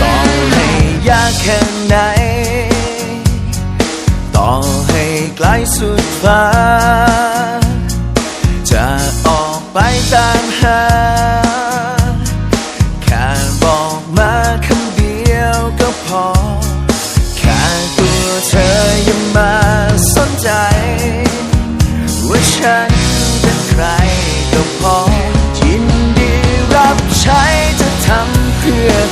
ต่อให้ยากแค่ไหน ต่อให้ไกลสุดฟ้า จะออกไปตามหา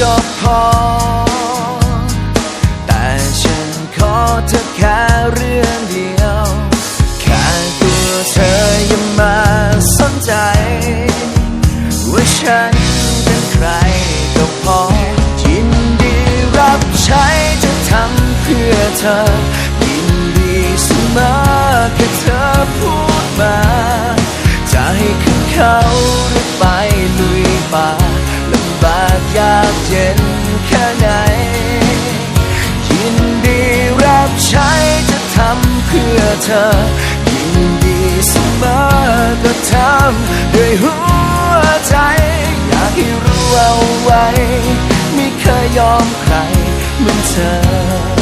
ก็พอ แต่ฉันขอเธอแค่เรื่องเดียว แค่ตัวเธออยังมาสนใจ ว่าฉันเป็นใครก็พอ ยินดีรับใช้จะทำเพื่อเธอ ยินดีเสมอแค่เธอพูดมา จะให้ขึ้นเขาหรือไปลุยป่า เธอ ยินดีเสมอก็ทำด้วยหัวใจ อยากให้รู้เอาไว้ ไม่เคยยอมใครเหมือนเธอ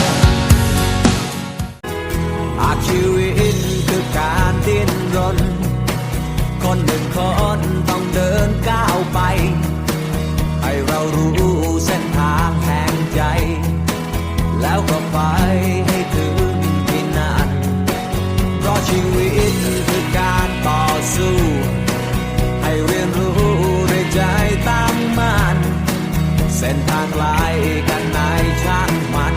แล้วก็ไปให้ถึงที่นั่นเพราะชีวิตคือการต่อสู้ ให้เรียนรู้ด้วยใจตั้งมั่นเส้นทางไกลกันไหนช่างมัน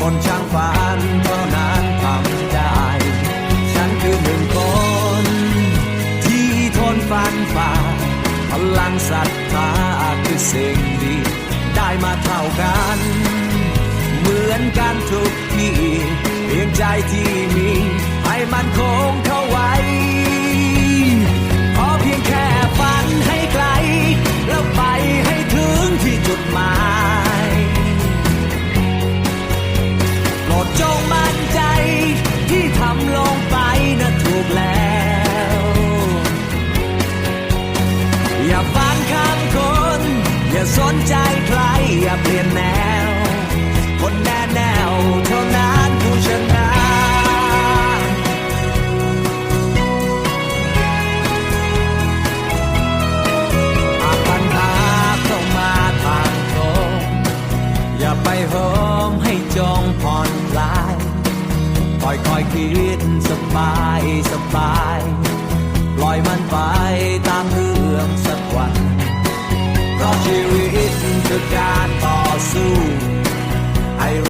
คนช่างฝันเท่านั้นทำได้ ฉันคือหนึ่งคน ที่ทนฟันฝ่าพลังศรัทธาคือสิ่งดี ได้มาเท่ากันเหมือน กันทุกที่เพียงใจที่มีให้มันคง